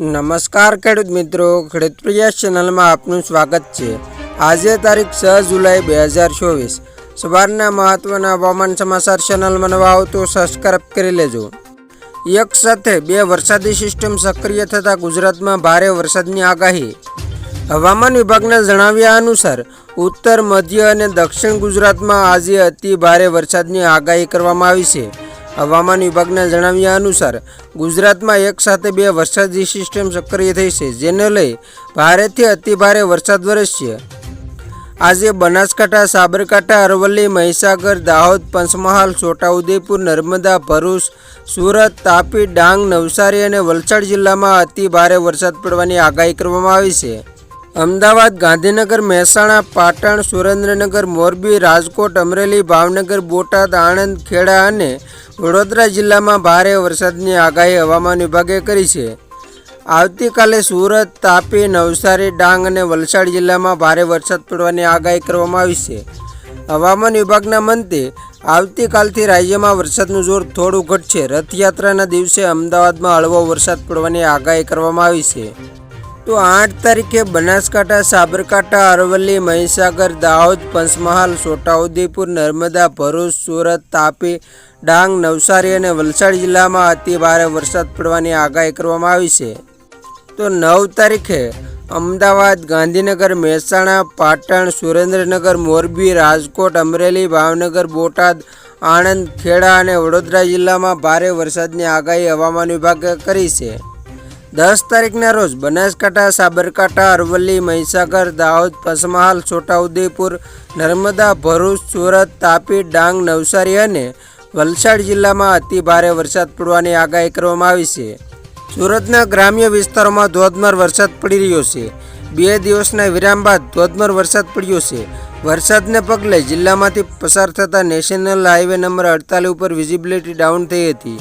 નમસ્કાર ખેડૂત મિત્રો ખેડૂતપ્રિયા ચેનલમાં આપનું સ્વાગત છે. આજે તારીખ છ જુલાઈ બે હજાર ચોવીસ. સવારના મહત્વના હવામાન સમાચાર ચેનલમાં નવા આવો તો સબસ્ક્રાઇબ કરી લેજો. એક સાથે બે વરસાદી સિસ્ટમ સક્રિય થતાં ગુજરાતમાં ભારે વરસાદની આગાહી. હવામાન વિભાગના જણાવ્યા અનુસાર, ઉત્તર, મધ્ય અને દક્ષિણ ગુજરાતમાં આજે અતિ ભારે વરસાદની આગાહી કરવામાં આવી છે. હવામાન વિભાગના જણાવ્યા અનુસાર ગુજરાતમાં એક સાથે બે વરસાદી સિસ્ટમ સક્રિય થઈ છે, જેને લઈ ભારેથી અતિભારે વરસાદ વરસશે આજે બનાસકાંઠા, સાબરકાંઠા, અરવલ્લી, મહીસાગર, દાહોદ, પંચમહાલ, છોટાઉદેપુર, નર્મદા, ભરૂચ, સુરત, તાપી, ડાંગ, નવસારી અને વલસાડ જિલ્લામાં અતિ ભારે વરસાદ પડવાની આગાહી કરવામાં આવી છે. અમદાવાદ, ગાંધીનગર, મહેસાણા, પાટણ, સુરેન્દ્રનગર, મોરબી, રાજકોટ, અમરેલી, ભાવનગર, બોટાદ, આણંદ, ખેડા અને વડોદરા જિલ્લામાં ભારે વરસાદની આગાહી હવામાન વિભાગે કરી છે. આવતીકાલે સુરત, તાપી, નવસારી, ડાંગ અને વલસાડ જિલ્લામાં ભારે વરસાદ પડવાની આગાહી કરવામાં આવી છે. હવામાન વિભાગના મંત્રી, આવતીકાલથી રાજ્યમાં વરસાદનું જોર થોડું ઘટશે. રથયાત્રાના દિવસે અમદાવાદમાં હળવો વરસાદ પડવાની આગાહી કરવામાં આવી છે. તો આઠ તારીખે બનાસકાંઠા, સાબરકાંઠા, અરવલ્લી, મહીસાગર, દાહોદ, પંચમહાલ, છોટાઉદેપુર, નર્મદા, ભરૂચ, સુરત, તાપી, ડાંગ, નવસારી અને વલસાડ જિલ્લામાં અતિ ભારે વરસાદ પડવાની આગાહી કરવામાં આવી છે. તો નવ તારીખે અમદાવાદ, ગાંધીનગર, મહેસાણા, પાટણ, સુરેન્દ્રનગર, મોરબી, રાજકોટ, અમરેલી, ભાવનગર, બોટાદ, આણંદ, ખેડા અને વડોદરા જિલ્લામાં ભારે વરસાદની આગાહી હવામાન વિભાગે કરી છે. દસ તારીખના રોજ બનાસકાંઠા, સાબરકાંઠા, અરવલ્લી, મહીસાગર, દાહોદ પસમહાલ છોટાઉદેપુર, નર્મદા, ભરૂચ, સુરત, તાપી, ડાંગ, નવસારી અને વલસાડ જિલ્લામાં અતિ ભારે વરસાદ પડવાની આગાહી કરવામાં આવી છે. સુરતના ગ્રામ્ય વિસ્તારોમાં ધોધમાર વરસાદ પડી રહ્યો છે. બે દિવસના વિરામ બાદ ધોધમાર વરસાદ પડ્યો છે. વરસાદને પગલે જિલ્લામાંથી પસાર થતા નેશનલ હાઈવે નંબર અડતાલીસ ઉપર વિઝિબિલિટી ડાઉન થઈ હતી.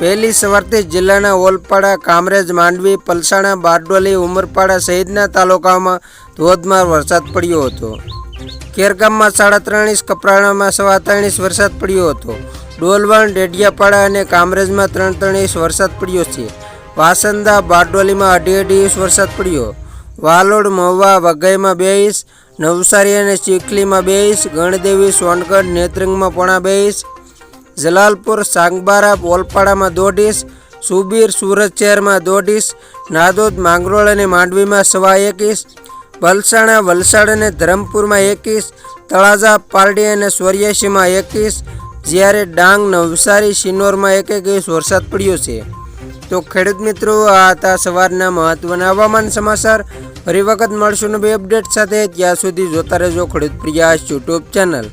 વહેલી સવારથી જિલ્લાના ઓલપાડા, કામરેજ, માંડવી, પલસાણા, બારડોલી, ઉમરપાડા સહિતના તાલુકાઓમાં ધોધમાર વરસાદ પડ્યો હતો. કેરગામમાં સાડા ત્રણ ઇંચ, કપરાણામાં સવા ત્રણ વરસાદ પડ્યો હતો. ડોલવણ, ડેડિયાપાડા અને કામરેજમાં ત્રણ ત્રણ ઇંચ વરસાદ પડ્યો છે. વાસંદા, બારડોલીમાં અઢી અઢી ઇંચ વરસાદ પડ્યો. વાલોડ, મહુવા, વઘઈમાં બે ઇંચ, નવસારી અને ચીખલીમાં બે ઇંચ, ગણદેવી, સોનગઢ, નેત્રંગમાં પોણા બે ઇંચ જલાલપુર, સાંગબારા, બોલપાડામાં દોઢ સુબીર, સુરત શહેરમાં દોઢ ઇંચ નાદોદ, માંગરોળ અને માંડવીમાં સવા એક ઇંચ બલસાણા વલસાડ અને ધરમપુરમાં એક ઇંચ તળાજા, પારડી અને સોરિયાસીમાં એક જ્યારે ડાંગ, નવસારી સિન્નોરમાં એક એક વરસાદ પડ્યો છે. તો ખેડૂત મિત્રો, આ હતા સવારના મહત્વના હવામાન સમાચાર. ફરી વખત મળશું નવી અપડેટ સાથે. ત્યાં સુધી જોતા રહેજો ખેડૂત પ્રિયાસ યુટ્યુબ ચેનલ.